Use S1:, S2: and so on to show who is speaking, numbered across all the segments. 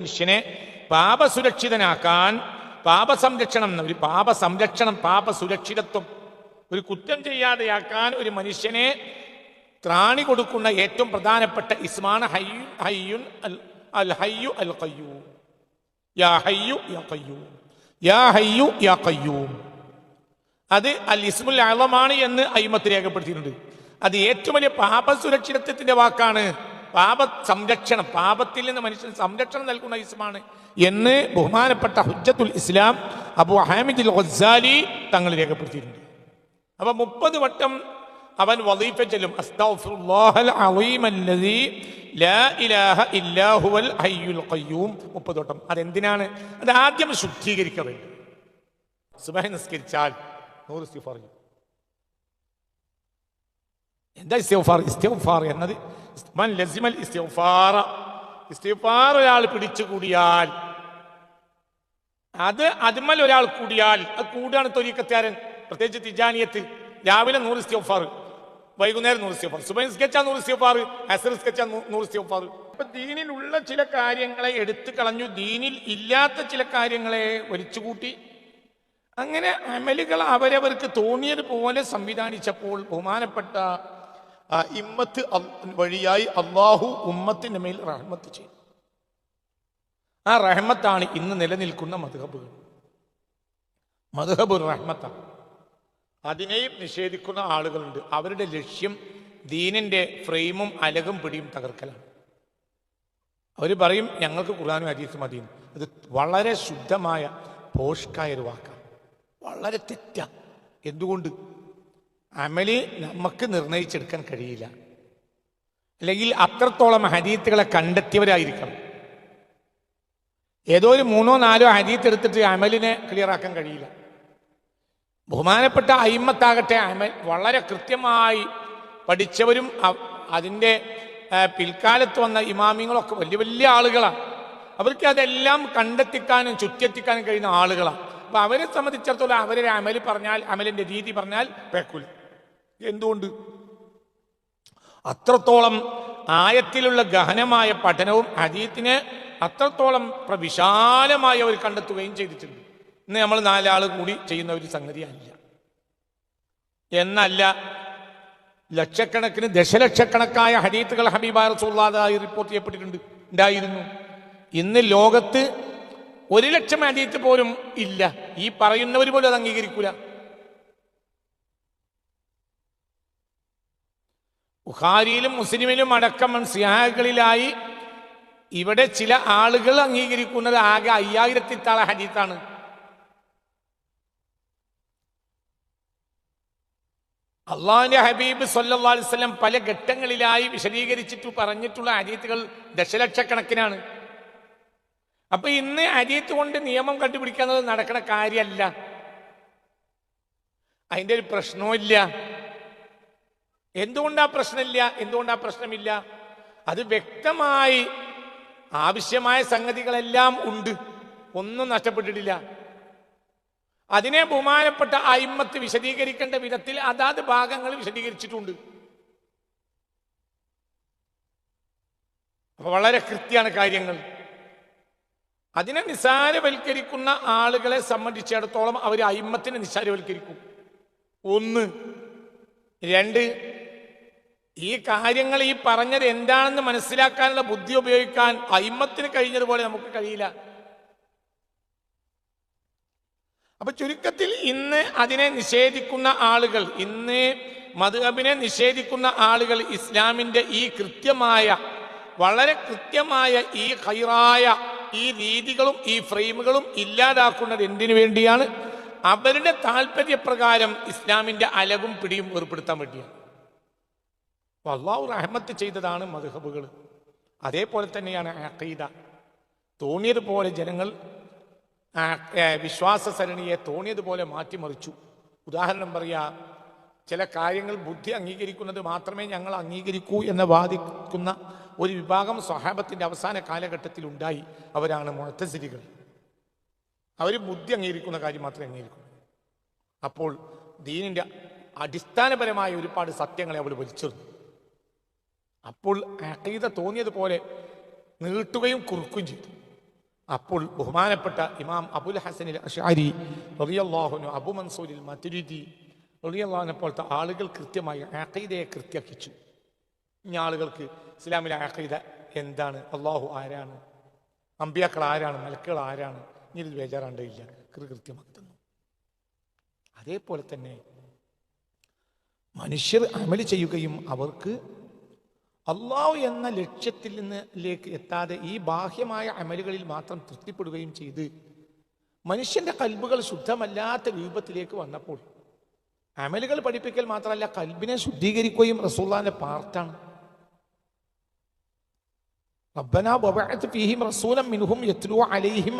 S1: മനുഷ്യനെ പാപസുരക്ഷിതനാക്കാൻ പാപസംരക്ഷണം ഒരു പാപസംരക്ഷണം പാപസുരക്ഷിതത്വം ഒരു കുറ്റം ചെയ്യാതെയാക്കാൻ ഒരു മനുഷ്യനെ ത്രാണി കൊടുക്കുന്ന ഏറ്റവും പ്രധാനപ്പെട്ട ഇസ്മാണ് ഹയ്യു ഹയ്യുൻ അൽ അൽ ഹയ്യു ഖയ്യൂം. യാ ഹയ്യു യാ കയ്യൂ യാ ഹയ്യു യാ ഖയ്യൂം. അത് അൽ ഇസ്മുൽ അളമാണ് എന്ന് അയിമത്ത് രേഖപ്പെടുത്തിയിട്ടുണ്ട്. അത് ഏറ്റവും വലിയ പാപ സുരക്ഷിതത്വത്തിന്റെ വാക്കാണ്. പാപ സംരക്ഷണം പാപത്തിൽ നിന്ന് മനുഷ്യന് സംരക്ഷണം നൽകുന്ന ഇസ്മാണ് എന്ന് ബഹുമാനപ്പെട്ട ഹുജ്ജത്തുൽ ഇസ്ലാം അബു ഹാമിദുൽ ഹസാലി തങ്ങൾ രേഖപ്പെടുത്തിയിട്ടുണ്ട്. അപ്പൊ മുപ്പത് വട്ടം അവൻ വലീഫ ചെല്ലും. മുപ്പത് വട്ടം. അതെന്തിനാണ്? അത് ആദ്യം ശുദ്ധീകരിക്കാൻ വേണ്ടി. സുബഹ നിസ്കരിച്ചാൽ നൂറ് ചെയ്യും. എന്താ ഇസ്തിഫാർ ഇസ്തിഫാർ എന്നത് ലസിമൽ ഇസ്തിഗ്ഫാറ. ഇസ്തിഫാർ ഒരാൾ പിടിച്ചുകൂടിയാൽ അത് അതുമൽ ഒരാൾ കൂടിയാൽ അത് കൂടാണ് തൊലിക്കത്തിയാരൻ പ്രത്യേകിച്ച് തിജാനിയത്ത് രാവിലെ നൂറ് ഇസ്തിഫാർ വൈകുന്നേരം നൂറ് ഇസ്തിഫാർ സുബൈ സ്കെച്ചാ നൂറ് ഇസ്തിഫാർ അസർ സ്കെച്ചാ നൂറ് ഇസ്തിഫാർ അപ്പൊ ദീനിലുള്ള ചില കാര്യങ്ങളെ എടുത്തു കളഞ്ഞു. ദീനിൽ ഇല്ലാത്ത ചില കാര്യങ്ങളെ വലിച്ചുകൂട്ടി അങ്ങനെ അമലുകൾ അവരവർക്ക് തോന്നിയതുപോലെ സംവിധാനിച്ചപ്പോൾ ബഹുമാനപ്പെട്ട ആ, ഇമ്മത്ത് വഴിയായി അള്ളാഹു ഉമ്മത്തിന്റെ മേൽ റഹ്മത്ത് ചെയ്തു ആ റഹ്മത്താണ് ഇന്ന് നിലനിൽക്കുന്ന മധുഹബുകൾ. മധുഹബ് റഹ്മത്താണ്. അതിനെയും നിഷേധിക്കുന്ന ആളുകളുണ്ട്. അവരുടെ ലക്ഷ്യം ദീനിന്റെ ഫ്രെയിമും അലകും പിടിയും തകർക്കലാണ്. അവർ പറയും ഞങ്ങൾക്ക് ഖുർആാനും ഹദീസും മതി അത് വളരെ ശുദ്ധമായ പോഷ്കായ ഒരു വാക്കാണ്. വളരെ തെറ്റാ. എന്തുകൊണ്ട്? അമൽ നമുക്ക് നിർണയിച്ചെടുക്കാൻ കഴിയില്ല. അല്ലെങ്കിൽ അത്രത്തോളം ഹരീത്തുകളെ കണ്ടെത്തിയവരായിരിക്കണം. ഏതോ ഒരു മൂന്നോ നാലോ ഹരീത്ത് എടുത്തിട്ട് അമലിനെ ക്ലിയർ ആക്കാൻ കഴിയില്ല. ബഹുമാനപ്പെട്ട അയിമത്താകട്ടെ അമൽ വളരെ കൃത്യമായി പഠിച്ചവരും അതിന്റെ പിൽക്കാലത്ത് വന്ന ഇമാമിങ്ങളൊക്കെ വലിയ വലിയ ആളുകളാണ് അവർക്ക് അതെല്ലാം കണ്ടെത്തിക്കാനും ചുറ്റിയെത്തിക്കാനും കഴിയുന്ന ആളുകളാണ് അപ്പൊ അവരെ സംബന്ധിച്ചിടത്തോളം അവരുടെ അമൽ പറഞ്ഞാൽ അമലിന്റെ രീതി പറഞ്ഞാൽ പേക്കൂല. എന്തുകൊണ്ട്? അത്രത്തോളം ആയത്തിലുള്ള ഗഹനമായ പഠനവും ഹദീത്തിനെ അത്രത്തോളം വിശാലമായി അവർ കണ്ടെത്തുകയും ചെയ്തിട്ടുണ്ട്. ഇന്ന് നമ്മൾ നാലാൾ കൂടി ചെയ്യുന്ന ഒരു സംഗതിയല്ല എന്നല്ല ലക്ഷക്കണക്കിന് ദശലക്ഷക്കണക്കായ ഹരീത്തുകൾ ഹബീബായ റസൂള്ളാതായി റിപ്പോർട്ട് ചെയ്യപ്പെട്ടിട്ടുണ്ട്. ഉണ്ടായിരുന്നു ഇന്ന് ലോകത്ത് ഒരു ലക്ഷം ഹരീത്ത് പോലും ഇല്ല. ഈ പറയുന്നവർ പോലും അത് അംഗീകരിക്കൂല. ബുഖാരിയിലും മുസ്ലിമിലും അടക്കം സിയാഹകളിലായി ഇവിടെ ചില ആളുകൾ അംഗീകരിക്കുന്നത് ആകെ അയ്യായിരത്തി താള ഹദീത്താണ്. അള്ളാഹിന്റെ ഹബീബ് വസല്ലം പല ഘട്ടങ്ങളിലായി വിശദീകരിച്ചിട്ട് പറഞ്ഞിട്ടുള്ള അരീത്തുകൾ ദശലക്ഷക്കണക്കിനാണ്. അപ്പൊ ഇന്ന് അരീത്ത് കൊണ്ട് നിയമം കണ്ടുപിടിക്കുന്നത് നടക്കുന്ന കാര്യമല്ല അതിന്റെ ഒരു പ്രശ്നവും എന്തുകൊണ്ടാ പ്രശ്നമില്ല? എന്തുകൊണ്ടാ പ്രശ്നമില്ല? അത് വ്യക്തമായി ആവശ്യമായ സംഗതികളെല്ലാം ഉണ്ട്. ഒന്നും നഷ്ടപ്പെട്ടിട്ടില്ല. അതിനെ ബഹുമാനപ്പെട്ട അയിമത്ത് വിശദീകരിക്കേണ്ട വിധത്തിൽ അതാത് ഭാഗങ്ങൾ വിശദീകരിച്ചിട്ടുണ്ട്. അപ്പൊ വളരെ കൃത്യമാണ് കാര്യങ്ങൾ. അതിനെ നിസാരവൽക്കരിക്കുന്ന ആളുകളെ സംബന്ധിച്ചിടത്തോളം അവർ അയിമത്തിനെ നിസാരവൽക്കരിക്കും. ഒന്ന്. രണ്ട്. ഈ കാര്യങ്ങൾ ഈ പറഞ്ഞത് എന്താണെന്ന് മനസ്സിലാക്കാനുള്ള ബുദ്ധി ഉപയോഗിക്കാൻ അയിമത്തിന് കഴിഞ്ഞതുപോലെ നമുക്ക് കഴിയില്ല. അപ്പൊ ചുരുക്കത്തിൽ ഇന്ന് അതിനെ നിഷേധിക്കുന്ന ആളുകൾ ഇന്ന് മധുഹബിനെ നിഷേധിക്കുന്ന ആളുകൾ ഇസ്ലാമിന്റെ ഈ കൃത്യമായ വളരെ കൃത്യമായ ഈ ഹൈറായ ഈ രീതികളും ഈ ഫ്രെയിമുകളും ഇല്ലാതാക്കുന്നത് എന്തിനു വേണ്ടിയാണ്? അവരുടെ താല്പര്യപ്രകാരം ഇസ്ലാമിന്റെ അലകും പിടിയും ഏർപ്പെടുത്താൻ വേണ്ടിയാണ്. അള്ളാഹു റഹ്മത്ത് ചെയ്തതാണ് മധുഹബുകൾ അതേപോലെ തന്നെയാണ് അഖീദ. തോന്നിയതുപോലെ ജനങ്ങൾ വിശ്വാസ സരണിയെ തോന്നിയതുപോലെ മാറ്റിമറിച്ചു. ഉദാഹരണം പറയാ ചില കാര്യങ്ങൾ ബുദ്ധി അംഗീകരിക്കുന്നത് മാത്രമേ ഞങ്ങൾ അംഗീകരിക്കൂ എന്ന് വാദിക്കുന്ന ഒരു വിഭാഗം സ്വഹാബത്തിന്റെ അവസാന കാലഘട്ടത്തിൽ ഉണ്ടായി. അവരാണ് മുഴത്തസിരികൾ അവർ ബുദ്ധി അംഗീകരിക്കുന്ന കാര്യം മാത്രമേ അംഗീകരിക്കൂ. അപ്പോൾ ദീനിന്റെ അടിസ്ഥാനപരമായ ഒരുപാട് സത്യങ്ങളെ അവൾ വലിച്ചെറിഞ്ഞു. അപ്പോൾ അഖീദ തോന്നിയതുപോലെ നീട്ടുകയും കുറുക്കുകയും ചെയ്തു.
S2: അപ്പോൾ ബഹുമാനപ്പെട്ട ഇമാം അബുൽ ഹസനിൽ അഷാരി റളിയല്ലാഹുനു അബു മൻസൂരിൽ മതുരുദി റളിയല്ലാഹുനെ പോലത്തെ ആളുകൾ കൃത്യമായി അഖീദയെ കൃത്യാക്കിച്ചു. ഇനി ആളുകൾക്ക് ഇസ്ലാമിലെ അഖീദ എന്താണ്? അള്ളാഹു ആരാണ്? അമ്പിയാക്കൾ ആരാണ്? മലക്കുകൾ ആരാണ്? ഇനി ഇത് ബേജാറാണ്ടില്ല കൃത്യമാക്കുന്നു അതേപോലെ തന്നെ മനുഷ്യർ അമൽ ചെയ്യുകയും അവർക്ക് അള്ളാഹു എന്ന ലക്ഷ്യത്തിൽ നിന്നിലേക്ക് എത്താതെ ഈ ബാഹ്യമായ അമലുകളിൽ മാത്രം തൃപ്തിപ്പെടുകയും ചെയ്ത് മനുഷ്യന്റെ കൽബുകൾ ശുദ്ധമല്ലാത്ത രൂപത്തിലേക്ക് വന്നപ്പോൾ അമലുകൾ പഠിപ്പിക്കൽ മാത്രമല്ല കൽബിനെ ശുദ്ധീകരിക്കുകയും റസൂല്ലാന്റെ പാർട്ടാണ് ഫീഹിം മിൻഹും യത്ലു അലൈഹിം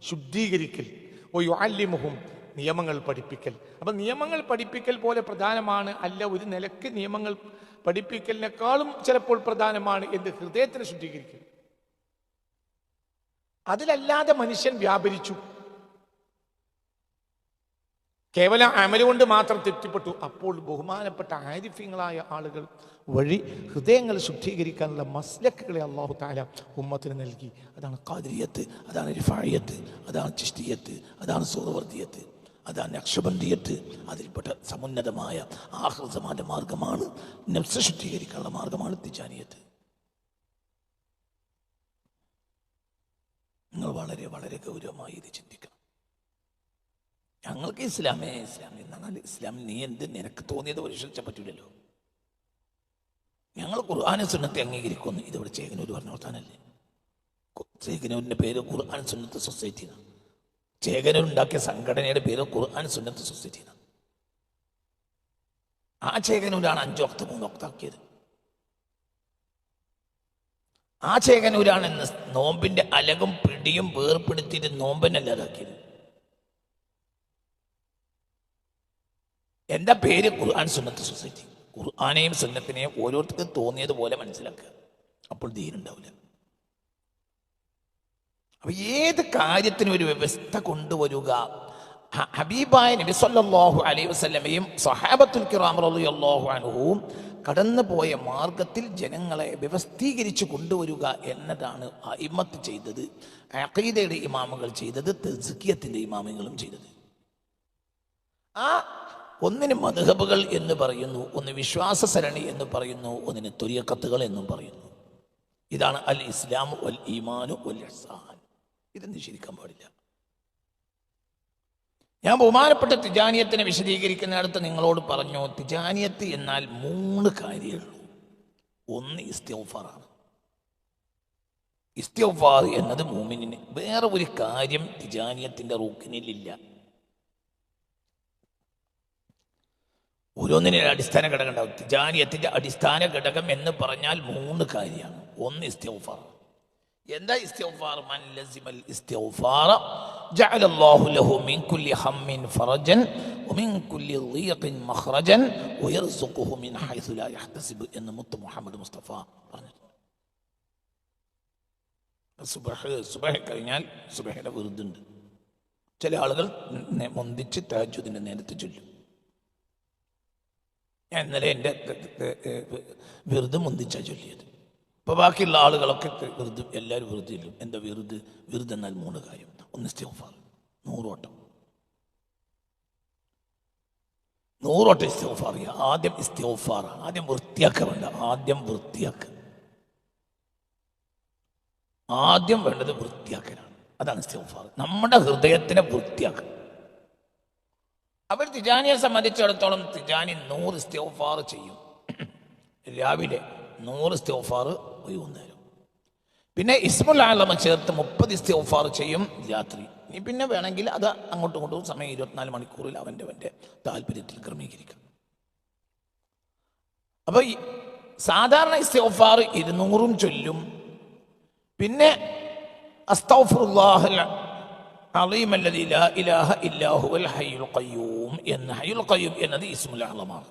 S2: ശുദ്ധീകരിക്കൽ വയുഅല്ലിമുഹും നിയമങ്ങൾ പഠിപ്പിക്കൽ. അപ്പൊ നിയമങ്ങൾ പഠിപ്പിക്കൽ പോലെ പ്രധാനമാണ് അല്ല ഒരു നിലയ്ക്ക് നിയമങ്ങൾ പഠിപ്പിക്കലിനേക്കാളും ചിലപ്പോൾ പ്രധാനമാണ് എന്ത് ഹൃദയത്തിന് ശുദ്ധീകരിക്കൽ. അതിലല്ലാതെ മനുഷ്യൻ വ്യാപരിച്ചു. കേവലം അമലുകൊണ്ട് മാത്രം തെറ്റിപ്പെട്ടു. അപ്പോൾ ബഹുമാനപ്പെട്ട ആരിഫ്യങ്ങളായ ആളുകൾ വഴി ഹൃദയങ്ങൾ ശുദ്ധീകരിക്കാനുള്ള മസ്ലക്കുകളെ അള്ളാഹു താല ഉമ്മത്തിന് നൽകി. അതാണ് കാതിരിയത്ത് അതാണ് റിഫായത്ത് അതാണ് ചിഷ്ടിയത്ത് അതാണ് സൂറവർത്തിയത്ത് അതാണ് നക്ഷബന്ധിയത്ത് അതിൽപ്പെട്ട സമുന്നതമായ ആഹൃതമാന്റെ മാർഗമാണ് നഫ്സ ശുദ്ധീകരിക്കാനുള്ള മാർഗമാണ് തിജാനിയത്ത്. നിങ്ങൾ വളരെ വളരെ ഗൗരവമായി ഇത് ചിന്തിക്കണം. ഞങ്ങൾക്ക് ഇസ്ലാമേ ഇസ്ലാം എന്നാൽ ഇസ്ലാം നീ എന്ത് നിനക്ക് തോന്നിയത് പരിശോധിച്ചാൽ പറ്റൂലല്ലോ. ഞങ്ങൾ ഖുർആൻ സുന്നത്തെ അംഗീകരിക്കുന്നു. ഇതിവിടെ ചേകനൂർ പറഞ്ഞ വർത്താനല്ലേ ചേകനൂരിന്റെ പേര് ഖുർആൻ സുന്നത്ത് സൊസൈറ്റി എന്നാണ് ചേകനൂർ ഉണ്ടാക്കിയ സംഘടനയുടെ പേര് ഖുർആൻ സുന്നത്ത് സൊസൈറ്റി എന്നാണ്. ആ ചേകനൂരാണ് അഞ്ച് ഒക്ത മൂന്ന് അക്താക്കിയത് ആ ചേകനൂരാണ് ഇന്ന് നോമ്പിന്റെ അലകും പിടിയും വേർപ്പെടുത്തിയിട്ട് നോമ്പനല്ലാതാക്കിയത് എന്താ പേര് ഖുർആൻ സുന്നത്ത് സൊസൈറ്റി? ഖുർആാനെയും സുന്നത്തിനെയും ഓരോരുത്തർക്കും തോന്നിയതുപോലെ മനസ്സിലാക്കുക. അപ്പോൾ ദീനുണ്ടാവില്ല. അപ്പൊ ഏത് കാര്യത്തിനും ഒരു വ്യവസ്ഥ കൊണ്ടുവരിക. ഹബീബായ നബി സല്ലല്ലാഹു അലൈഹി വസല്ലമയും സഹാബത്തുൽ കിറാം റളിയല്ലാഹു അൻഹുവും കടന്നു പോയ മാർഗത്തിൽ ജനങ്ങളെ വ്യവസ്ഥീകരിച്ച് കൊണ്ടുവരിക എന്നതാണ് ഇമ്മത്ത് ചെയ്തത് അഖീദയുടെ ഇമാമുകൾ ചെയ്തത് തസ്കിയത്തിന്റെ ഇമാമുകളും ചെയ്തത്. ആ ഒന്നിന് മധുഹബുകൾ എന്ന് പറയുന്നു ഒന്ന് വിശ്വാസ സരണി എന്ന് പറയുന്നു ഒന്നിന് തുര്യക്കത്തുകൾ എന്നും പറയുന്നു. ഇതാണ് അൽ ഇസ്ലാം വൽ ഈമാനു വൽ ഇഹ്സാൻ ഇത് നിഷേധിക്കാൻ പാടില്ല. ഞാൻ ബഹുമാനപ്പെട്ട തിജാനിയത്തിനെ വിശദീകരിക്കുന്നിടത്ത് നിങ്ങളോട് പറഞ്ഞു തിജാനിയത്ത് എന്നാൽ മൂന്ന് കാര്യമുള്ളൂ ഒന്ന് ഇസ്തിഫാറാണ് ഇസ്തിഫാർ എന്നത് മൂമിനിന് വേറെ ഒരു കാര്യം തിജാനിയത്തിന്റെ റൂക്കിനിലില്ല ഓരോന്നിനും അടിസ്ഥാന ഘടകം ഉണ്ടാവും. തിജാനിയത്തിന്റെ അടിസ്ഥാന ഘടകം എന്ന് പറഞ്ഞാൽ മൂന്ന് കാര്യമാണ്. ഒന്ന് ഇസ്തിഗ്ഫാർ എന്താ ഇസ്തിഗ്ഫാർ? മൻ ലസിമൽ ഇസ്തിഗ്ഫാർ ജഅല അല്ലാഹു ലഹു മിൻ കുല്ലി ഹമ്മിൻ ഫറജൻ വമിൻ കുല്ലി ളീഖിൻ മഖ്റജൻ വയർസുഖുഹു മിൻ ഹൈസു ലാ യഹ്തസിബ് എന്ന് മുത്ത് മുഹമ്മദ് മുസ്തഫ പറഞ്ഞു സുബഹ് സുബഹ് കഴിഞ്ഞാൽ സുബഹയുടെ വിരുദ്ധുണ്ട് ചില ആളുകൾ മുന്തിച്ച് തഹജുദിന്റെ നേരത്തെ ചൊല്ലും. ഞാൻ ഇന്നലെ എന്റെ വെറുതെ മുന്തിച്ചാണ് ചൊല്ലിയത്. ഇപ്പൊ ബാക്കിയുള്ള ആളുകളൊക്കെ വെറുതെ എല്ലാവരും വെറുതെ ഇല്ലും. എന്റെ വെറുതെ? വെറുതെ എന്നാൽ മൂന്ന് കാര്യം. ഒന്ന് സ്റ്റോഫാർ നൂറോട്ടം. നൂറോട്ടം ചെയ്യുക ആദ്യം ഇസ്തിഗ്ഫാർ ആദ്യം വൃത്തിയാക്ക വേണ്ട. ആദ്യം വൃത്തിയാക്കുക. ആദ്യം വേണ്ടത് വൃത്തിയാക്കലാണ്. അതാണ് ഇസ്തിഗ്ഫാർ. നമ്മുടെ ഹൃദയത്തിനെ വൃത്തിയാക്കുക. അവർ തിജാനിയെ സംബന്ധിച്ചിടത്തോളം തിജാനി നൂറ് ഇസ്തിഗ്ഫാർ ചെയ്യും. രാവിലെ നൂറ് ഇസ്തിഗ്ഫാർ വൈകുന്നേരം പിന്നെ ഇസ്മുൽ ആലമ ചേർത്ത് മുപ്പത് ഇസ്തിഗ്ഫാർ ചെയ്യും രാത്രി. ഇനി പിന്നെ വേണമെങ്കിൽ അത് അങ്ങോട്ടും ഇങ്ങോട്ടും സമയം ഇരുപത്തിനാല് മണിക്കൂറിൽ അവന്റെ അവന്റെ താല്പര്യത്തിൽ ക്രമീകരിക്കാം. അപ്പോൾ സാധാരണ ഇസ്തിഗ്ഫാർ ഇരുന്നൂറും ചൊല്ലും. പിന്നെ എന്ന ഹയ്യുൽ ഖയ്യൂം എന്നത് ഇസ്മുൽ അളമാണ്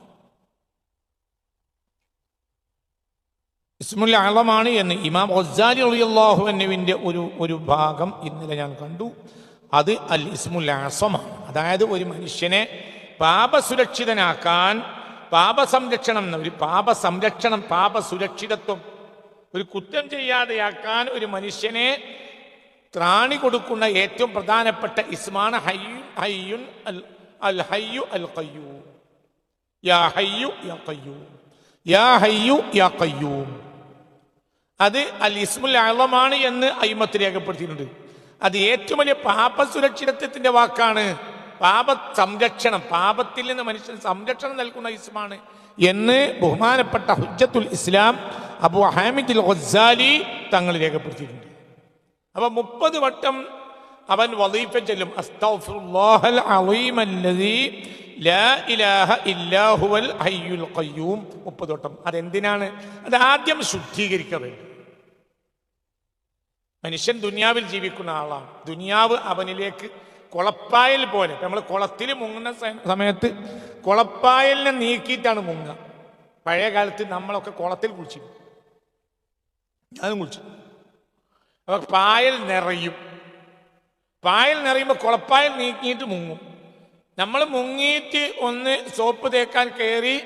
S2: ഇസ്മുൽ അളമാണ് എന്ന് ഇമാം ഒസാരി അലിയല്ലാഹു എന്നുവിന്റെ ഒരു ഒരു ഭാഗം ഇന്നലെ ഞാൻ കണ്ടു. അത് അൽ ഇസ്മുൽ ആസമാണ് അതായത് ഒരു മനുഷ്യനെ പാപസുരക്ഷിതനാക്കാൻ പാപസംരക്ഷണം ഒരു പാപ സംരക്ഷണം പാപ സുരക്ഷിതത്വം
S1: ഒരു കുറ്റം ചെയ്യാതെയാക്കാൻ ഒരു മനുഷ്യനെ ത്രാണി കൊടുക്കുന്ന ഏറ്റവും പ്രധാനപ്പെട്ട ഇസ്മാണ് ഹയ്യു ഹയ്യുൻ അൽ അൽ ഹയ്യു അൽ കയ്യൂ യാ ഹയ്യു യാ കയ്യൂ യാ ഹയ്യു യാ ഖയ്യൂം. അത് അൽ ഇസ്മുൽ അളമാണ് എന്ന് അയിമത്ത് രേഖപ്പെടുത്തിയിട്ടുണ്ട്. അത് ഏറ്റവും വലിയ പാപ സുരക്ഷിതത്വത്തിന്റെ വാക്കാണ്. പാപ സംരക്ഷണം പാപത്തിൽ നിന്ന് മനുഷ്യന് സംരക്ഷണം നൽകുന്ന ഇസ്മാണ് എന്ന് ബഹുമാനപ്പെട്ട ഹുജ്ജത്തുൽ ഇസ്ലാം അബു ഹാമിദുൽ ഹൊസാലി തങ്ങൾ രേഖപ്പെടുത്തിയിട്ടുണ്ട്. അപ്പൊ മുപ്പത് വട്ടം അവൻ വലീഫ ചെല്ലും ലാ ഇലാഹ ഇല്ലാഹുവൽ ഹയ്യുൽ ഖയ്യൂം. മുപ്പത് വട്ടം അതെന്തിനാണ്? അത് ആദ്യം ശുദ്ധീകരിക്കുക മനുഷ്യൻ ദുനിയാവിൽ ജീവിക്കുന്ന ആളാണ്. ദുനിയാവ് അവനിലേക്ക് കുളപ്പായൽ പോലെ. നമ്മൾ കുളത്തിൽ മുങ്ങുന്ന സമയത്ത് കുളപ്പായലിനെ നീക്കിയിട്ടാണ് മുങ്ങുക. പഴയ കാലത്ത് നമ്മളൊക്കെ കുളത്തിൽ കുളിച്ചു ഞാനും കുളിച്ചു. അപ്പൊ പായൽ നിറയും. പായൽ നിറയുമ്പോൾ കുളപ്പായൽ നീക്കിയിട്ട് മുങ്ങും. നമ്മൾ മുങ്ങിയിട്ട് ഒന്ന് സോപ്പ് തേക്കാൻ കയറി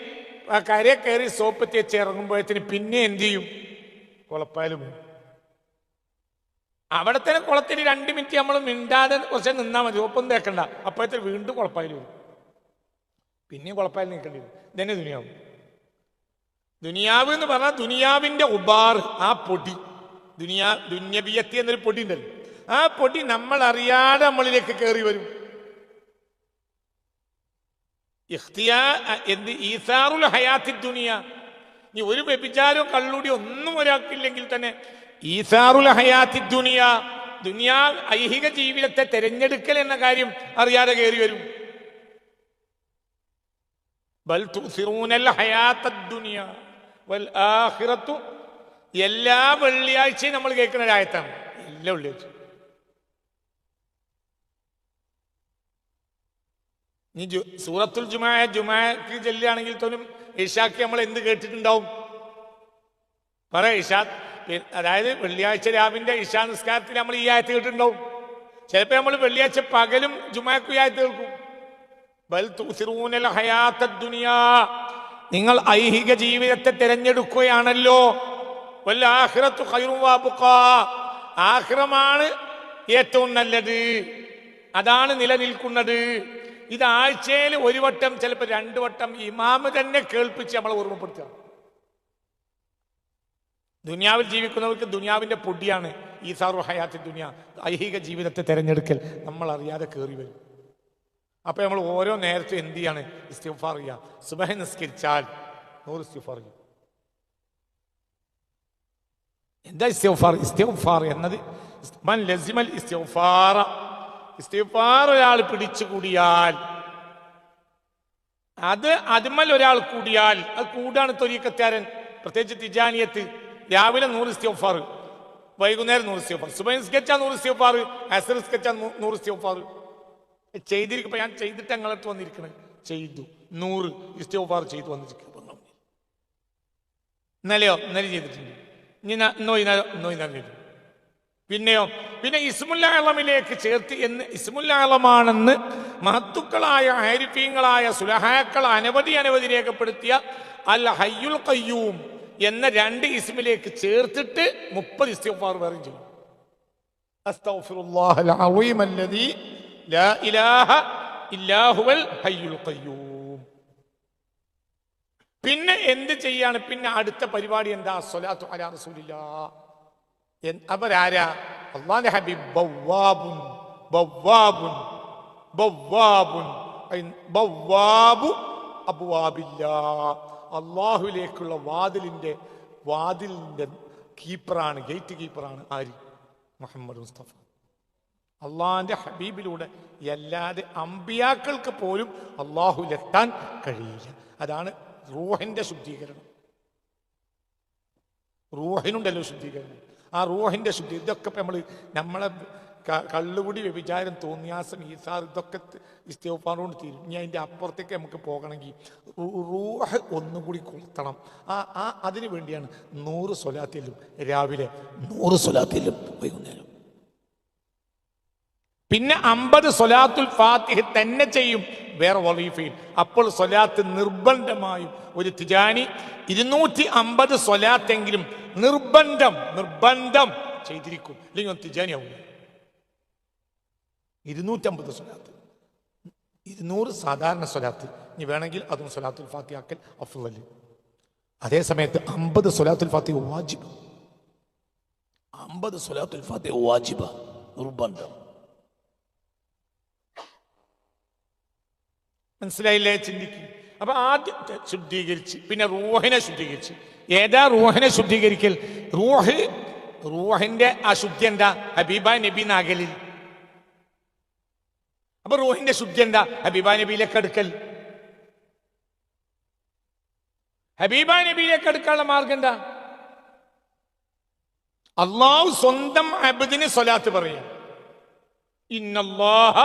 S1: കരയെ കയറി സോപ്പ് തേച്ച് ഇറങ്ങുമ്പോഴത്തേന് പിന്നെ എന്ത് ചെയ്യും? കുളപ്പായാലും അവിടെ തന്നെ കുളത്തിൽ രണ്ട് മിനിറ്റ് നമ്മൾ മിണ്ടാതെ കുറച്ച് നിന്നാൽ മതി. ഒപ്പം തേക്കണ്ട. അപ്പോഴത്തെ വീണ്ടും കുളപ്പായാലും വരും. പിന്നെയും കുളപ്പായാലും നിൽക്കേണ്ടി വരും. ഇതന്നെ ദുനിയാവ്. ദുനിയാവ് എന്ന് പറഞ്ഞാൽ ദുനിയാവിന്റെ ഉബാർ ആ പൊടി. ദുനിയാ ദുന്യബിയത്തി എന്നൊരു പൊടി ഉണ്ടല്ലോ. ആ പൊടി നമ്മൾ അറിയാതെ നമ്മളിലേക്ക് കയറി വരും. എന്ത് ഈസാറുൽ ഹയാത്തി ദുനിയ. നീ ഒരു വ്യഭിചാരവും കള്ളുടി ഒന്നും ഒരാൾക്കില്ലെങ്കിൽ തന്നെ ഈസാറുൽ ഹയാത്തി ദുനിയ ദുനിയാ ഐഹിക ജീവിതത്തെ തെരഞ്ഞെടുക്കൽ എന്ന കാര്യം അറിയാതെ കയറി വരും. എല്ലാ വെള്ളിയാഴ്ചയും നമ്മൾ കേൾക്കുന്ന ഒരു ആയത്താണ് എല്ലാ വെള്ളിയാഴ്ചയും നീ സൂറത്തുൽ ജുമായ ജുമാക്ക് ചെല്ലുകയാണെങ്കിൽ തോന്നും ഇഷാക്ക് നമ്മൾ എന്ത് കേട്ടിട്ടുണ്ടാവും? പറ ഇഷാ അതായത് വെള്ളിയാഴ്ച രാവിന്റെ ഇഷാ നിസ്കാരത്തിൽ നമ്മൾ ഈ ആയത്ത് കേട്ടിട്ടുണ്ടാവും. ചിലപ്പോൾ നമ്മൾ വെള്ളിയാഴ്ച പകലും ജുമാക്ക് ഈ ആയത്ത് കേൾക്കും. നിങ്ങൾ ഐഹിക ജീവിതത്തെ തിരഞ്ഞെടുക്കുകയാണല്ലോ. ആഹ്റമാണ് ഏറ്റവും നല്ലത്. അതാണ് നിലനിൽക്കുന്നത്. ഇത് ആഴ്ചയിൽ ഒരു വട്ടം ചിലപ്പോൾ രണ്ടു വട്ടം ഇമാമ് തന്നെ കേൾപ്പിച്ച് നമ്മളെ ഓർമ്മപ്പെടുത്തുക. ദുനിയാവിൽ ജീവിക്കുന്നവർക്ക് ദുനിയാവിന്റെ പൊടിയാണ് ഈ സാറു ഹയാത്തി ദുനിയ. ഐഹിക ജീവിതത്തെ തിരഞ്ഞെടുക്കൽ നമ്മൾ അറിയാതെ കയറി വരും. അപ്പൊ നമ്മൾ ഓരോ നേരത്തും എന്ത് ചെയ്യാണ്? ഇസ്തിഫാർ ചെയ്യുക. സുബഹ നിസ്കരിച്ചാൽ നൂറ് ഇസ്തിഫാർ ചെയ്യും. എന്താ ഇസ്തിഫാർ ഇസ്തിഫാർ എന്നത് ലസിമൽ ഇസ്തിഫാറ ഇസ്തിഫാർ ഒരാൾ പിടിച്ചു കൂടിയാൽ അത് അതിമൽ ഒരാൾ കൂടിയാൽ അത് കൂടാണ് തൊരീക്കത്താരൻ പ്രത്യേകിച്ച് തിജാനിയത്ത് രാവിലെ നൂറ് ഇസ്തിഫാർ വൈകുന്നേരം നൂറ് ഇസ്തിഫാർ സുബൈൻ സ്കെച്ചാ നൂറ് ഇസ്തിഫാർ അസർ സ്കെച്ചാ നൂറ് ഇസ്തിഫാർ ചെയ്തിരിക്കുമ്പോൾ ഞാൻ ചെയ്തിട്ട് ഞങ്ങളടുത്ത് വന്നിരിക്കണേ. ചെയ്തു. നൂറ് ഇസ്തിഫാർ ചെയ്തു വന്നിരിക്കുന്നു ഇന്നലെയോ? ഇന്നലെ ചെയ്തിട്ടുണ്ട്. ഇനി നോയിനാ ഇന്നലെ ചെയ്തു. പിന്നെയോ പിന്നെ ഇസ്മുല്ലാളമിലേക്ക് ചേർത്ത് എന്ന് ഇസ്മുല്ലാളമാണെന്ന് മഹത്തുക്കളായ ആരിഫീങ്ങളായ സുലഹാക്കൾ അനവധി അനവധി രേഖപ്പെടുത്തിയ അൽ ഹയ്യുൽ കയ്യൂം എന്ന രണ്ട് ഇസ്മിലേക്ക് ചേർത്തിട്ട് മുപ്പത് ഇസ്തിഫാർ വേറെ ചെയ്യും പിന്നെ എന്ത് ചെയ്യാണ്? പിന്നെ അടുത്ത പരിപാടി എന്താ? സ്വലാത്തു അലാ റസൂലില്ലാ. അവരാരാ? അള്ളാന്റെ ഹബീബ് ബവ്വാബുൻ ബവ്വാബുൻ ബവ്വാബുൻ കീപ്പറാണ് ഗേറ്റ് കീപ്പറാണ് ആര്? മുഹമ്മദ് മുസ്തഫ. അള്ളാന്റെ ഹബീബിലൂടെ അല്ലാതെ അമ്പിയാക്കൾക്ക് പോലും അള്ളാഹുലെത്താൻ കഴിയില്ല. അതാണ് റൂഹിന്റെ ശുദ്ധീകരണം. റൂഹിനുണ്ടല്ലോ ശുദ്ധീകരണം. ആ റൂഹിന്റെ ശുദ്ധി ഇതൊക്കെ നമ്മൾ നമ്മളെ കള്ളുകുടി വ്യഭിചാരം തോന്നിയാസം ഈസാർ ഇതൊക്കെ ഇസ്തോഫാറോട് തീരും. ഇനി അതിന്റെ അപ്പുറത്തേക്ക് നമുക്ക് പോകണമെങ്കിൽ റൂഹ് ഒന്നും കൂടി കൊളുത്തണം. ആ ആ അതിനു വേണ്ടിയാണ് നൂറ് സ്വലാത്തിലും രാവിലെ നൂറ് സ്വലാത്തിലും വൈകുന്നേരം. പിന്നെ അമ്പത് സൊലാത്തുൽ ഫാത്തിഹ് തന്നെ ചെയ്യും. വേറെ വലീഫയിൽ. അപ്പോൾ സൊലാത്ത് നിർബന്ധമായും ഒരു തിജാനി ഇരുന്നൂറ്റി അമ്പത് സൊലാത്തെങ്കിലും നിർബന്ധം നിർബന്ധം ചെയ്തിരിക്കും. അല്ലെങ്കിൽ തിജാനി ആവും ഇരുന്നൂറ്റമ്പത് സ്വലാത്ത്. ഇരുന്നൂറ് സാധാരണ സ്വലാത്ത്. ഇനി വേണമെങ്കിൽ അതും സ്വലാത്തുൽ ഫാത്തിയാക്കൽ അഫ്ലല് അതേ സമയത്ത് അമ്പത് സ്വലാത്തുൽ ഫാത്തി വാജിബ്. അമ്പത് സ്വലാത്തുൽ ഫാത്തി വാജിബ. നിർബന്ധം. മനസ്സിലായില്ലേ? ചിന്തിക്കും. അപ്പൊ ആദ്യം ശുദ്ധീകരിച്ച് പിന്നെ റൂഹിനെ ശുദ്ധീകരിച്ച്. ഏതാ റൂഹിനെ ശുദ്ധീകരിക്കൽ? റൂഹ് റൂഹിന്റെ ശുദ്ധി എന്താ? ഹബീബ നബി നാഗലിൽ. അപ്പൊ റൂഹിന്റെ ശുദ്ധി എന്താ? ഹബീബ നബിയിലേക്ക് അടുക്കൽ. ഹബീബ നബിയിലേക്ക് അടുക്കാനുള്ള മാർഗം എന്താ? അള്ളാഹു സ്വന്തം അബദിന് സ്വലാത്ത് പറയും. ഇന്നല്ലാഹ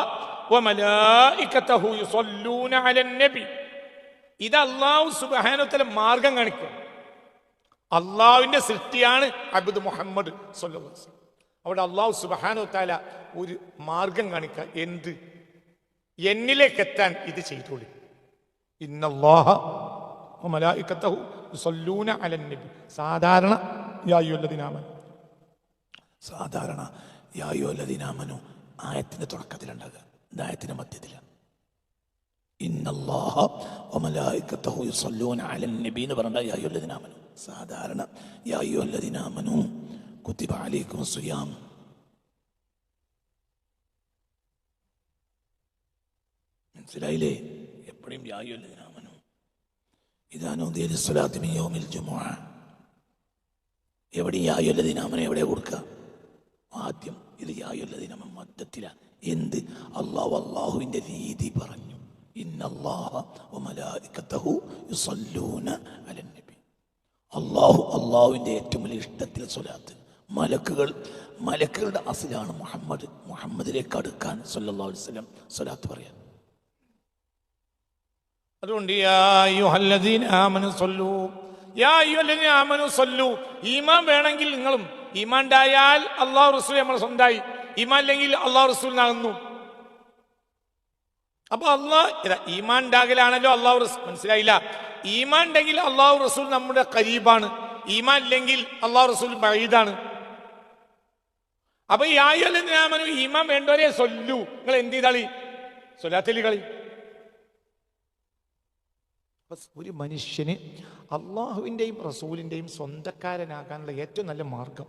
S1: ഇത് അള്ളാഹു സുബ്ഹാനഹു മാർഗം കാണിക്കുക. അള്ളാവിന്റെ സൃഷ്ടിയാണ് അബുദ് മുഹമ്മദ്. അവിടെ അള്ളാഹു സുബ്ഹാനഹു തആല ഒരു മാർഗം കാണിക്കുക. എന്ത്? എന്നിലേക്ക് എത്താൻ ഇത് ചെയ്തോളി. ഇന്നല്ലാഹ വമലായികതഹു യുസല്ലൂന അലൻ നബി. സാധാരണ യാ അയ്യുഹല്ലദീന ആമനു. സാധാരണ യായോ ലതിനാമനു ആയത്തിന്റെ തുടക്കത്തിലുണ്ടാകുക. ഇത് മധ്യത്തിൽ മധ്യത്തിലാണ് സാധാരണ മനസ്സിലായില്ലേ? എപ്പോഴും ജുമുഅ. എവിടെ യായുല്ലതിനാമനെ എവിടെ കൊടുക്കുക ആദ്യം ഇത് യായുല്ലതിനാമൻ മധ്യത്തില എന്ത്? അള്ളാഹു അള്ളാഹുവിന്റെ രീതി പറഞ്ഞു. അള്ളാഹു അള്ളാഹുവിന്റെ ഏറ്റവും വലിയ ഇഷ്ടത്തിൽ സ്വലാത്ത്. മലക്കുകൾ മലക്കുകളുടെ അസിലാണ് മുഹമ്മദ്. മുഹമ്മദിലേക്ക് അടുക്കാൻ അലൈഹി വസല്ലം സ്വലാത്ത് പറയാൻ. അതുകൊണ്ട് ഈമാൻ വേണമെങ്കിൽ നിങ്ങളും ഈമാൻ ഉണ്ടായാൽ അള്ളാഹു റസൂൽ നമ്മൾ സ്വന്തമായി. ഈമാൻ അള്ളാഹ് റസൂലിനാകുന്നു അപ്പൊ അള്ളാഹ് ഈമാൻ ഉണ്ടാകലാണല്ലോ അള്ളാഹു റസൂൽ മനസ്സിലായില്ല? ഈമാൻ ഉണ്ടെങ്കിൽ അള്ളാഹു റസൂൽ നമ്മുടെ കരീബാണ് ഈമാൻ ഇല്ലെങ്കിൽ അള്ളാഹു റസൂൽ ബഴീദാണ് അപ്പൊ ഈ ആയുഹല്ലദീന ആമനു ഈമാൻ വേണ്ടവരെ സൊല്ലു. നിങ്ങൾ എന്ത് ചെയ്താളി? സ്വലാത്തിൽ കളി? ഒരു മനുഷ്യന് അള്ളാഹുവിന്റെയും റസൂലിന്റെയും സ്വന്തക്കാരനാകാനുള്ള ഏറ്റവും നല്ല മാർഗം.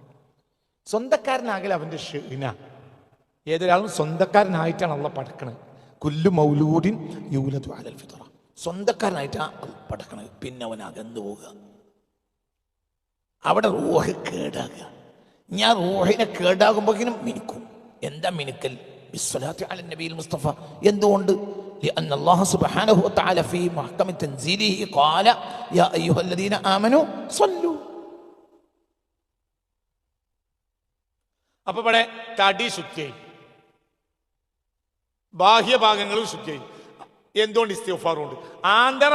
S1: സ്വന്തക്കാരനാകൽ അവന്റെ ഷീന ഏതൊരാളും സ്വന്തക്കാരനായിട്ടാണ് അള്ള പടക്കണത് കുല്ലു മൗലൂദിൻ യൂലതു അലൽ ഫിത്ര സ്വന്തക്കാരനായിട്ടാണ് പടക്കണത് പിന്നെ അവൻ അകന്നു പോവുക അവിടെ റൂഹ് കേടാകുക ഞാൻ റൂഹിനെ കേടാകുമ്പോഴേക്കും മിനിക്കും എന്താ മിനുക്കൽ ബിസ്സലാത്തി അല നബിയിൽ മുസ്തഫ എന്തുകൊണ്ട് لأن الله سبحانه وتعالى في محكم تنزيله قال يا أيها الذين آمنوا صلوا അപ്പൊ ഇവിടെ തടി ശുദ്ധിയായി ബാഹ്യഭാഗങ്ങൾ ശുദ്ധിയായി എന്തുകൊണ്ട് ഇസ്തിഫാറുണ്ട് ആന്തര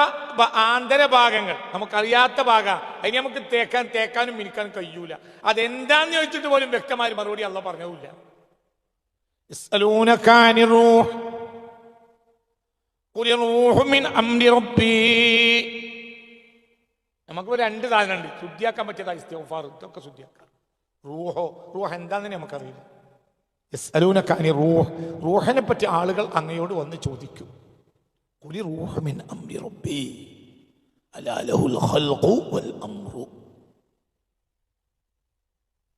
S1: ആന്തര ഭാഗങ്ങൾ. നമുക്കറിയാത്ത ഭാഗ. അതിന് നമുക്ക് തേക്കാൻ തേക്കാനും മിനിക്കാനും കഴിയൂല. അതെന്താന്ന് ചോദിച്ചിട്ട് പോലും വ്യക്തമായ മറുപടി അല്ല പറഞ്ഞില്ല നമുക്ക് രണ്ട് സാധനമുണ്ട്. ശുദ്ധിയാക്കാൻ പറ്റിയതാ ഇസ്തിഫാർ ഇതൊക്കെ ശുദ്ധിയാക്കാം. റൂഹോ റൂഹ എന്താണെന്ന് നമുക്കറിയില്ല. എസ് അലൂനക്കാനി റൂഹ്. റൂഹിനെ പറ്റി ആളുകൾ അങ്ങയോട് വന്ന് ചോദിക്കും. കുലി റൂഹമിൻ അംബി റബ്ബി. വൽ അംറു.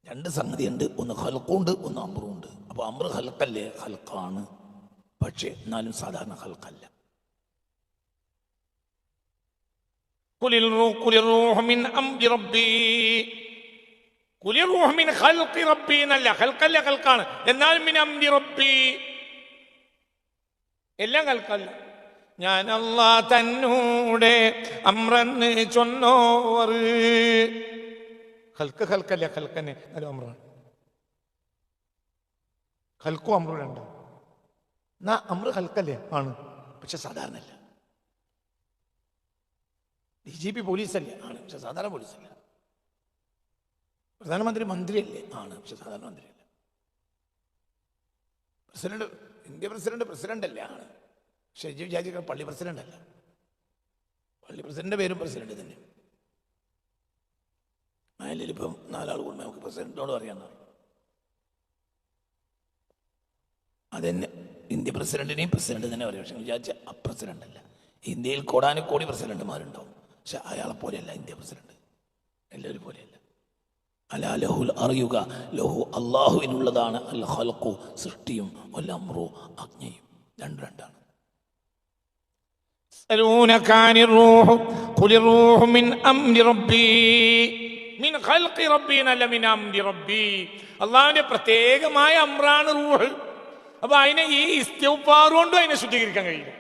S1: രണ്ട് ഒന്ന് ഹൽക്കുണ്ട് ഒന്ന് അമ്രുണ്ട് അപ്പോൾ അമ്ര ഹൽക്കല്ലേ ഹൽക്കാണ് പക്ഷേ എന്നാലും സാധാരണ ഹൽക്കല്ല കുലിൽ റൂഹ് കുലിൽ റൂഹ് മിൻ അംബി റബ്ബി. എന്നല്ല. മിൻ അംരി റബ്ബി. എല്ലാം ഖൽക്കല്ല ഞാൻ അല്ലാ തന്നൂടെ അമ്രന്ന് ചൊന്നോവർ. ഹൽക്ക് ഹൽക്കല്ല ഹൽക്കന്നെ നല്ല അമ്രാണ്. ഹൽക്കും അമ്രും രണ്ടോ. എന്നാ അമ്ര ഹൽക്കല്ലേ ആണ്. പക്ഷെ സാധാരണ അല്ല ഡി ജി പി പോലീസല്ലേ? ആണ്. പക്ഷെ സാധാരണ പോലീസല്ല. പ്രധാനമന്ത്രി മന്ത്രിയല്ലേ? ആണ്. പക്ഷെ സാധാരണ മന്ത്രിയല്ല. പ്രസിഡന്റ് ഇന്ത്യ പ്രസിഡന്റ് പ്രസിഡന്റ് അല്ലേ ആണ്
S2: ജീവ് ജാജിക്ക പള്ളി പ്രസിഡന്റ് അല്ല പള്ളി പ്രസിഡന്റിന്റെ പേരും പ്രസിഡന്റ് തന്നെ. ഇപ്പം നാലാൾ കൂടുമ്പോൾ നമുക്ക് പ്രസിഡന്റിനോട് പറയാൻ അതെന്നെ ഇന്ത്യ പ്രസിഡന്റിനെയും പ്രസിഡന്റ് തന്നെ പറയും. പക്ഷെ വിചാരിച്ച അപ്രസിഡന്റ് പ്രസിഡന്റ് അല്ല ഇന്ത്യയിൽ കോടാനുകോടി പ്രസിഡന്റുമാരുണ്ടാവും. പക്ഷെ അയാളെ പോലെയല്ല ഇന്ത്യ പ്രസിഡന്റ്. എല്ലാവരും പോലെയല്ല. അലാ ലഹുൽ അറിയുക ലഹു അള്ളാഹുവിനുള്ളതാണ് അൽ ഹൽക്കു സൃഷ്ടിയും വല്ലമ്രു അഗ്നിയും രണ്ട് രണ്ടാണ്
S1: يسألونك عن الروح قل الروح من أمر ربي من خلق ربي അല്ല من أمر ربي അള്ളാഹിന്റെ പ്രത്യേകമായ അമ്രാണ് റൂഹ് അപ്പൊ അതിനെ ഈ ഇസ്തിഫാർ കൊണ്ടും അതിനെ ശുദ്ധീകരിക്കാൻ കഴിയില്ല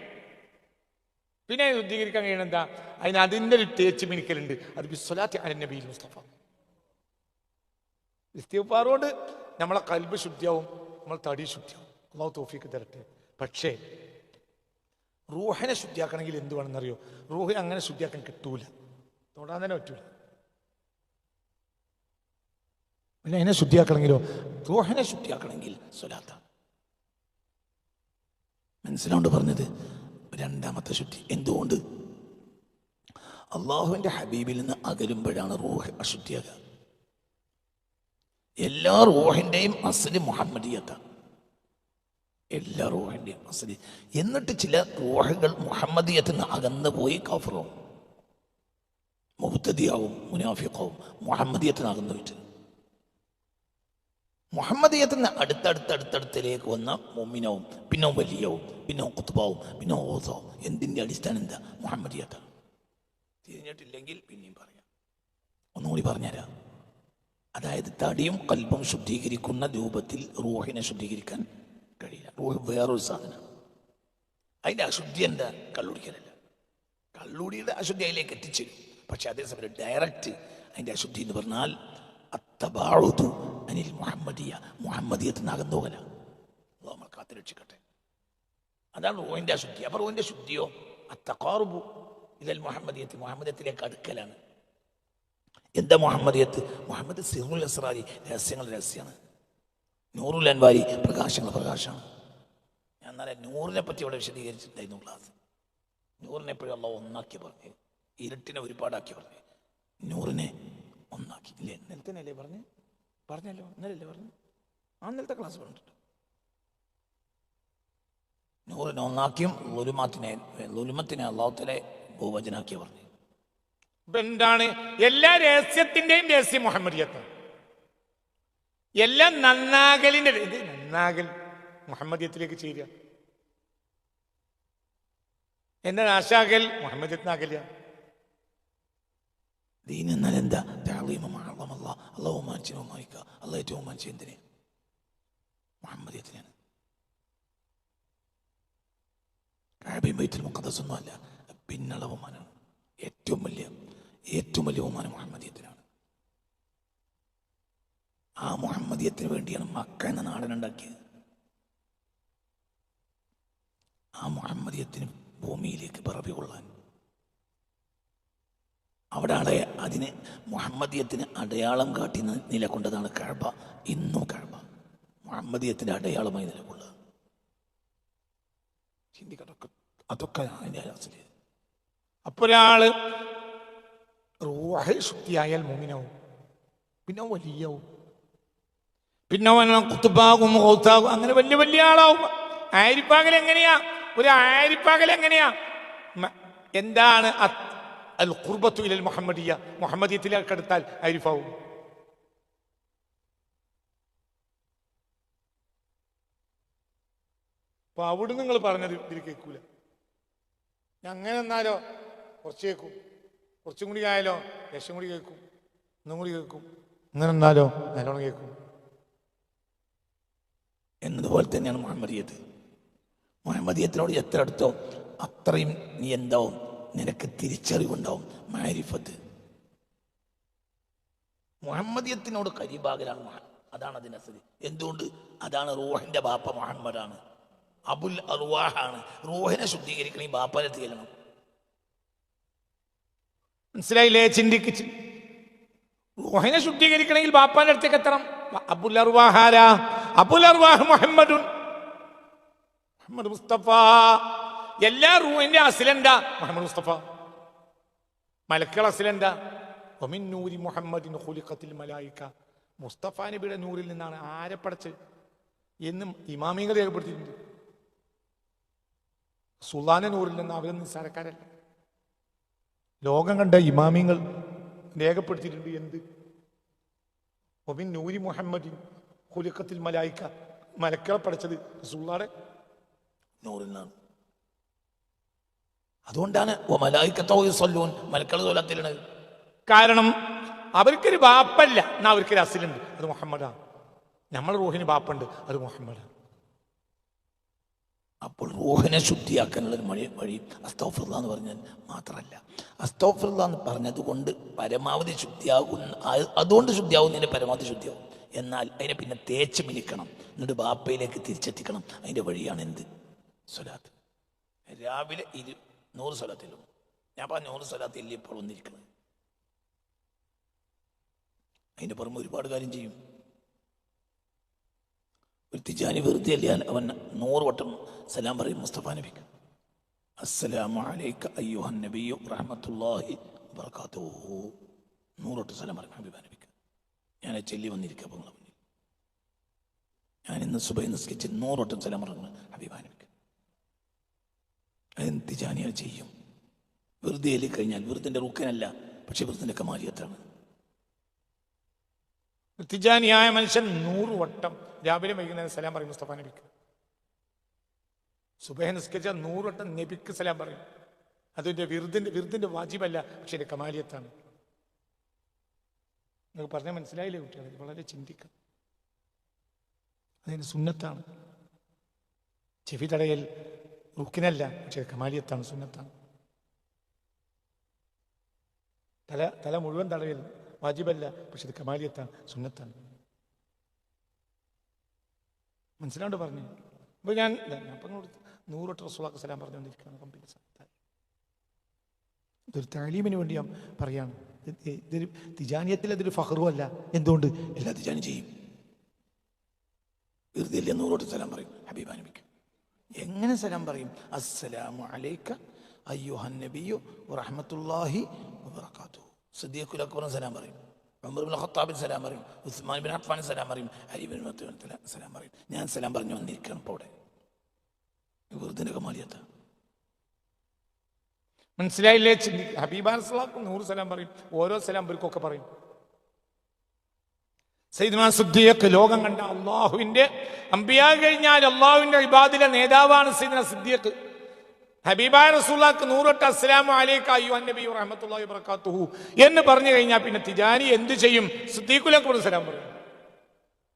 S1: പിന്നെ അതിനെ ശുദ്ധീകരിക്കാൻ കഴിയണം എന്താ അതിന് അതിന്റെ ഒരു തേച്ച് മിനിക്കലുണ്ട് അത് ബിസ്വലാത്തി അല നബിയിൽ മുസ്തഫ ഇസ്തിഫാർ നമ്മളെ കൽബ് ശുദ്ധിയാവും നമ്മൾ തടി ശുദ്ധിയാവും. അള്ളാഹു തോഫിക്ക് തരട്ടെ. പക്ഷേ റൂഹിനെ ശുദ്ധിയാക്കണമെങ്കിൽ എന്ത് വേണമെന്നറിയോ? റൂഹ് അങ്ങനെ ശുദ്ധിയാക്കാൻ കിട്ടൂല. തൊടാൻ തന്നെ പറ്റൂല. പിന്നെ എന്നെ ശുദ്ധിയാക്കണമെങ്കിലോ? റൂഹിനെ
S2: ശുദ്ധിയാക്കണമെങ്കിൽ സ്വലാത്ത മനസ്സിലോണ്ട് പറഞ്ഞത്? രണ്ടാമത്തെ ശുദ്ധി. എന്തുകൊണ്ട്? അള്ളാഹുവിന്റെ ഹബീബിൽ നിന്ന് അകലുമ്പോഴാണ് റൂഹ് അശുദ്ധിയാകുക. എല്ലാ റോഹിന്റെയും അസൽ മുഹമ്മദിയത്താണ് എല്ലാ റോഹിന്റെയും അസൽ. എന്നിട്ട് ചില റൂഹുകൾ മുഹമ്മദിയത്തിൽ നിന്ന് അകന്നു പോയി കാഫറും. മുഹത്തതിയാവും മുനാഫിഖാവും മുഹമ്മദിയത്തിന് അകന്നു പോയിട്ട്. മുഹമ്മദിയത്തിന് അടുത്തടുത്തടുത്തടുത്തിലേക്ക് വന്ന മൊമ്മിനവും പിന്നെ വലിയവും പിന്നെ കുത്തുബാവും പിന്നെ ഓസാവും. എന്തിന്റെ അടിസ്ഥാനം എന്താ? മുഹമ്മദിയത്താണ് തിരിഞ്ഞിട്ടില്ലെങ്കിൽ പിന്നെയും പറയാം. ഒന്നുകൂടി പറഞ്ഞുതരാം. അതായത് തടിയും കൽബും ശുദ്ധീകരിക്കുന്ന രൂപത്തിൽ റൂഹിനെ ശുദ്ധീകരിക്കാൻ കഴിയില്ല. റൂഹ് വേറൊരു സാധനം. അതിന്റെ അശുദ്ധി എന്താ? കള്ളുടിക്കലല്ല. കള്ളുടിയുടെ അശുദ്ധി അതിലേക്ക് എത്തിച്ചേരും. പക്ഷെ അതേസമയം ഡയറക്റ്റ് അതിന്റെ അശുദ്ധി എന്ന് പറഞ്ഞാൽ അത്തബാഴുതു അനിൽ മുഹമ്മദിയ. മുഹമ്മദിയത്തിന് അകന്നോകല നമ്മൾ കാത്തുരക്ഷിക്കട്ടെ. അതാണ് റോഹിന്റെ അശുദ്ധി. അപ്പോൾ റോഹിന്റെ ശുദ്ധിയോ അത്തക്കാറുബു ഇതൽ മുഹമ്മദിയത്ത്. മുഹമ്മദിയത്തിലേക്ക് അടുക്കലാണ്. എന്താ മുഹമ്മദിയത്ത്? മുഹമ്മദ് സിറുൽ അസ്രാരി. രഹസ്യങ്ങൾ രഹസ്യമാണ് നൂറുൽ അൻവാരി പ്രകാശങ്ങൾ പ്രകാശമാണ്. ഞാൻ നല്ല നൂറിനെ പറ്റി ഇവിടെ വിശദീകരിച്ചിട്ടുണ്ടായിരുന്നു ക്ലാസ്. നൂറിനെ എപ്പോഴും അള്ള ഒന്നാക്കി പറഞ്ഞു. ഇരുട്ടിനെ ഒരുപാടാക്കി പറഞ്ഞു. നൂറിനെ ഒന്നാക്കി. ഇല്ലേ? ഇന്നലത്തെ അല്ലേ പറഞ്ഞു? പറഞ്ഞല്ലോ. ഇന്നലല്ലേ പറഞ്ഞു? ആ ഇന്നലത്തെ ക്ലാസ് പറഞ്ഞിട്ടുണ്ട്. നൂറിനെ ഒന്നാക്കിയും ലുലുമത്തിനെ ലുലുമത്തിനെ അള്ളാഹത്തിലെ ഭൂവചനാക്കി പറഞ്ഞു.
S1: എന്താണ് എല്ലാ രഹസ്യത്തിന്റെയും രഹസ്യം മുഹമ്മദിയത്താണ്. എല്ലാം നന്നാകലിന്റെ ഇത് നന്നാകൽ മുഹമ്മദിയത്തിലേക്ക് ചേരുക. എന്റെ നാശാകൽ മുഹമ്മദിയത്തിനാകല
S2: ദീൻ എന്താ? അള്ളാഹു ബഹുമാനമാണ് ഏറ്റവും വലിയ ഏറ്റവും വലിയ ബഹുമാനം മുഹമ്മദിയത്തിനാണ്. ആ മുഹമ്മദിയത്തിന് വേണ്ടിയാണ് മക്ക എന്ന നാടനുണ്ടാക്കിയത് ആ മുഹമ്മദിയത്തിന് ഭൂമിയിലേക്ക് പിറവി കൊള്ളാൻ. അവിടെ അടയ അതിന് മുഹമ്മദിയത്തിന് അടയാളം കാട്ടി നിലകൊണ്ടതാണ് കഴബ ഇന്നും കഴബ. മുഹമ്മദിയത്തിന്റെ അടയാളമായി നിലകൊള്ളുക. ചിന്തിക്കതൊക്കെ അതൊക്കെ അതിന്റെ
S1: അപ്പൊ ഒരാൾ റൂഹ് ശുദ്ധിയായാൽ മോമിനാവും പിന്നെ വലിയാവും. പിന്നെ അവൻ കുത്തുബാകും ഹൗത്താകും അങ്ങനെ വലിയ വലിയ ആളാവും. ആരിപ്പാകൽ എങ്ങനെയാ? ഒരു ആരിപ്പാകൽ എങ്ങനെയാ? എന്താണ് അൽ ഖുർബത്തു ഇലൽ മുഹമ്മദിയ. മുഹമ്മദിയത്തിലേക്ക് എടുത്താൽ ആരിഫാവും. അപ്പൊ അവിടെ നിങ്ങൾ പറഞ്ഞത് ഇതിൽ കേൾക്കൂല. അങ്ങനെ എന്നാലോ കുറച്ച് കേൾക്കും. കുറച്ചും കൂടി ആയാലോ? ലക്ഷം കൂടി കേൾക്കും. ഒന്നും കൂടി കേൾക്കും. അങ്ങനെ എന്നാലോ നല്ലോണം കേൾക്കും.
S2: എന്നതുപോലെ തന്നെയാണ് മുഹമ്മദിയത്ത് മുഹമ്മദിയത്തിനോട് എത്ര അടുത്തോ അത്രയും നീ എന്താവും? നിനക്ക് തിരിച്ചറിവുണ്ടാവും. മാരിഫത്ത്. മുഹമ്മദിയത്തിനോട് കരിബാഗലാണ് മഹാൻ. അതാണ് അതിന് അസതി എന്തുകൊണ്ട്? അതാണ് റൂഹിന്റെ ബാപ്പ മുഹമ്മദാണ്. അബുൽ അറുവാഹാണ് റൂഹിനെ ശുദ്ധീകരിക്കണം ഈ ബാപ്പനെ തീരണം
S1: മനസ്സിലായില്ലേ? ചിന്തിക്ക് റൂഹിനെ ശുദ്ധീകരിക്കണമെങ്കിൽ ബാപ്പാന്റെ അടുത്തേക്ക് എത്തണം. അബുൽ അർവാഹാര അബുൽ അർവാഹ് മുഹമ്മദുൻ. മുഹമ്മദ് മുസ്തഫ. എല്ലാ റൂഹിന്റെ അസിലെന്താ? മുഹമ്മദ് മുസ്തഫ. മലക്കുകൾ അസിലെന്താ? ഒമിൻ നൂരി മുഹമ്മദിൻ ഹുലിഖത്തിൽ മലായിക്ക മുസ്തഫ നബിയുടെ നൂറിൽ നിന്നാണ് ആരെ പടച്ച് എന്നും ഇമാമിങ്ങൾ രേഖപ്പെടുത്തിയിട്ടുണ്ട്. സുൽത്താന നൂറിൽ നിന്ന് അവരൊന്നും നിസ്സാരക്കാരല്ല. ലോകം കണ്ട ഇമാമിങ്ങൾ രേഖപ്പെടുത്തിയിട്ടുണ്ട് എന്ത്? ഒബിൻ നൂരി മുഹമ്മദിൻ കുലുക്കത്തിൽ മലായിക്ക മലക്കളെ പഠിച്ചത് സുള്ളാടെ
S2: നൂറിൽ നിന്നാണ് അതുകൊണ്ടാണ് മലായിക്കത്തോ മലക്കള തോലത്തിലാണ്
S1: കാരണം അവർക്കൊരു ബാപ്പല്ല എന്നാ അവർക്കൊരു അസിലുണ്ട്. അത് മുഹമ്മദാണ്. നമ്മൾ റൂഹിന് ബാപ്പുണ്ട് അത് മുഹമ്മദാണ്.
S2: അപ്പോൾ റൂഹിനെ ശുദ്ധിയാക്കാനുള്ള മഴ വഴി വഴി അസ്തോഫിറുള്ള എന്ന് പറഞ്ഞാൽ മാത്രമല്ല. അസ്തോഫിറുള്ള എന്ന് പറഞ്ഞതുകൊണ്ട് പരമാവധി ശുദ്ധിയാകുന്ന അതുകൊണ്ട് ശുദ്ധിയാകുന്നതിന് പരമാവധി ശുദ്ധിയാവും എന്നാൽ അതിനെ പിന്നെ തേച്ച് മിനിക്കണം. എന്നിട്ട് ബാപ്പയിലേക്ക് തിരിച്ചെത്തിക്കണം. അതിന്റെ വഴിയാണ് എന്ത്? സ്വലാത്ത്. രാവിലെ ഇരു നൂറ് സ്വലാത്തിലും. ഞാൻ പറഞ്ഞ നൂറ് സ്വലാത്ത് ഇല്ല ഇപ്പോൾ വന്നിരിക്കുന്നത്? അതിന്റെ പുറമെ ഒരുപാട് കാര്യം ചെയ്യും. ഒരു തിജാനി വെറുതെ അല്ല? അവൻ നൂറ് വട്ടം സലാം പറയും മുസ്തഫ നബിക്ക്. അസ്സലാമു അലൈക അയ്യുഹൻ നബിയു നൂറ് വട്ടം സലാം പറയും ഹബീബ നബിക്ക്. ഞാൻ ചെല്ലി വന്നിരിക്കുക അപ്പോൾ നിങ്ങളെ മുന്നിൽ. ഞാൻ ഇന്ന് സുബൈ നിസ്കരിച്ച് നൂറ് വട്ടം സലാം പറഞ്ഞു ഹബീബ നബിക്ക്. അതെന്ത് തിജാനിയാൽ ചെയ്യും? വെറുതെ കഴിഞ്ഞാൽ വെറുതെ റുക്കനല്ല പക്ഷെ വെറുതെ കമാലിയത്താണ്.
S1: തിജാനിയായ മനുഷ്യൻ നൂറ് വട്ടം രാവിലെ വൈകുന്നേരം സലാം പറയും മുസ്തഫ നബിക്ക്. സുബഹ നിസ്കരിച്ച നൂറ് വട്ടം നബിക്ക് സലാം പറയും. അതിന്റെ വിരുദ്ധിന്റെ വിരുദ്ധിന്റെ വാജിബല്ല പക്ഷെ ഇത് കമാലിയത്താണ്. നിങ്ങൾക്ക് പറഞ്ഞാൽ മനസ്സിലായില്ലേ കുട്ടികളെ? വളരെ ചിന്തിക്കും. അതിന് സുന്നത്താണ്. ചെവി തടയൽ റുക്കിനല്ല പക്ഷെ കമാലിയത്താണ് സുന്നത്താണ്. തല തല മുഴുവൻ തടയൽ വാജിബല്ല. പക്ഷെ ഇത് കമാലിയത്താണ് സുന്നത്താണ്. മനസ്സിലാണ്ട് പറഞ്ഞു. അപ്പൊ ഞാൻ അപ്പം നൂറൊട്ട് റസൂലാക്ക് സലാം പറഞ്ഞുകൊണ്ടിരിക്കുകയാണ് കമ്പനി ഇതൊരു താലീമിന് വേണ്ടി ഞാൻ പറയാണ്. ഇതൊരു തിജാനിയത്തിൽ അതൊരു ഫഹറും അല്ല. എന്തുകൊണ്ട്?
S2: എല്ലാ തിജാനും ചെയ്യും. വെറുതെ നൂറോട്ട് സലാം പറയും? നബിക്ക് എങ്ങനെ സലാം പറയും? അസ്സലാമു അലൈക അയ്യുഹൻ നബിയു റഹ്മത്തുല്ലാഹി സിദ്ദീഖുൽ അക്ബർ സലാം പറയും. ഉമർ ബിൻ ഖത്താബിൻ സലാം പറയും. ഉസ്മാൻ ബിൻ അഫ്ഫാൻ സലാം പറയും. അലി ബിൻ സലാം പറയും. ഞാൻ സലാം പറഞ്ഞു വന്നിരിക്കണം ഇപ്പോൾ അവിടെ. വെറുതെ കമാലിയത്ത.
S1: മനസ്സിലായില്ലേ? ചിന്തി ഹബീബാൻ സലാക്കും നൂറ് സലാം പറയും. ഓരോ സലാം ഇവർക്കൊക്കെ പറയും. സൈദ്മാ സിദ്ദീഖ് ലോകം കണ്ട അള്ളാഹുവിന്റെ അമ്പിയാ കഴിഞ്ഞാൽ അള്ളാഹുവിന്റെ ഇബാദിലെ നേതാവാണ് സൈദ്ന സിദ്ദീഖ്. ഹബീബായ റസൂലാക്ക് നൂറട്ട് അസ്സലാമു അലൈക അയ്യോ നബി റഹ്മത്തുള്ളാഹി വബറകാതുഹു എന്ന് പറഞ്ഞു കഴിഞ്ഞാൽ പിന്നെ തിജാനി എന്ത് ചെയ്യും? സിദ്ദീഖുലക്ക് സലാം പറയും.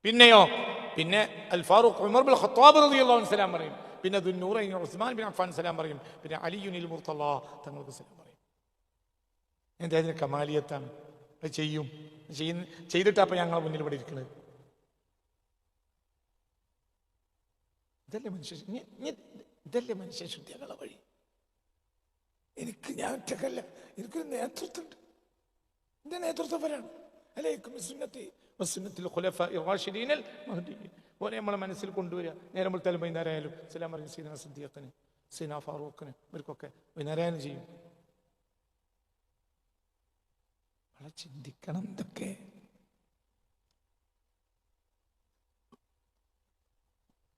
S1: പിന്നെയോ? പിന്നെ al Farooq Umar bin Khattab റളിയല്ലാഹു അൻഹു സലാം പറയും. പിന്നെ ദുന്നൂറൈൻ ഉസ്മാൻ ബിൻ അഫ്ഫാൻ സലാം പറയും. പിന്നെ അലിയുനിൽ മുർത്തല്ല തങ്ങൾക്ക് സലാം പറയും. എന്താ അതിന് കമാലിയത്താണ് അത് ചെയ്യും. ചെയ്യുന്ന ചെയ്തിട്ടാ അപ്പൊ ഞങ്ങളെ മുന്നിൽ ഇവിടെ ഇരിക്കുന്നത് ഇതല്ലേ മനുഷ്യ ഇതല്ലേ മനുഷ്യൻ ശുദ്ധിയാക്കുള്ള വഴി? എനിക്ക് ഞാൻ ഒറ്റക്കല്ല. എനിക്കൊരു നേതൃത്വമുണ്ട്. എന്റെ അലൈക്കും ഇറാഷിദീനൽ മഹ്ദിയീൻ ഓനെ നമ്മളെ മനസ്സിൽ കൊണ്ടുവരിക. നേരം വെളുത്താലും വൈകുന്നേരമായാലും സലാം പറയും സീന സിദ്ദീഖിന് സീന ഫാറൂഖിന് ഇവർക്കൊക്കെ വൈകുന്നേരം ചെയ്യും. ചിന്തിക്കണം ഇതൊക്കെ.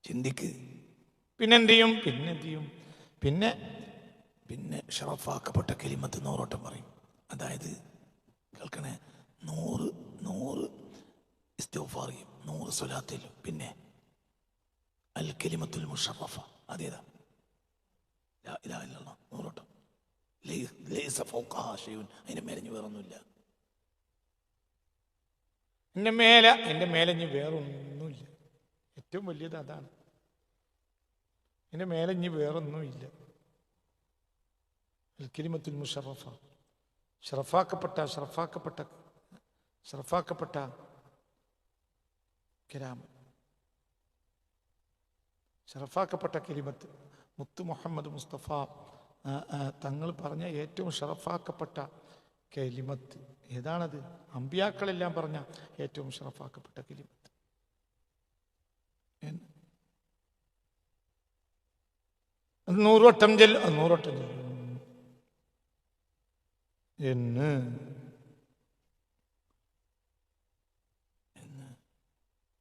S2: ചിന്തിക്ക്.
S1: പിന്നെന്ത് ചെയ്യും പിന്നെന്ത് ചെയ്യും പിന്നെ
S2: പിന്നെ ഷറഫാക്കപ്പെട്ട കെലിമത്ത് നൂറോട്ടം പറയും. അതായത് കേൾക്കണേ നൂറ് നൂറ് ഇസ്തോഫാറിയും നൂറ് സ്വലാത്തിലും പിന്നെ അൽ കെലിമത്തുൽ മുഷറഫ അതേതാ? ലാ ഇലാഹ ഇല്ലല്ലാഹ് നൂറോട്ടം. അതിന്റെ മേലഞ്ഞ് വേറൊന്നുമില്ല.
S1: എന്റെ മേലെ എന്റെ മേലെ ഇനി വേറൊന്നുമില്ല. ഏറ്റവും വലിയത് അതാണ്. എന്റെ മേലെ ഇനി വേറൊന്നുമില്ല. കലിമത്തുൽ മുഷറഫ. ഷറഫാക്കപ്പെട്ട ഷറഫാക്കപ്പെട്ട ഷറഫാക്കപ്പെട്ട കലാം. ഷറഫാക്കപ്പെട്ട കിരിമത്ത് മുത്തു മുഹമ്മദ് മുസ്തഫ തങ്ങൾ പറഞ്ഞ ഏറ്റവും ഷറഫാക്കപ്പെട്ട കലിമത്ത്. ഏതാണത്? അമ്പിയാക്കളെല്ലാം പറഞ്ഞ ഏറ്റവും ഷറഫാക്കപ്പെട്ട കലിമത്ത്. എന്ന് ഒരു നൂറ് വട്ടം ചെല്ലും നൂറ് വട്ടം ചെല്ലും. എന്ന്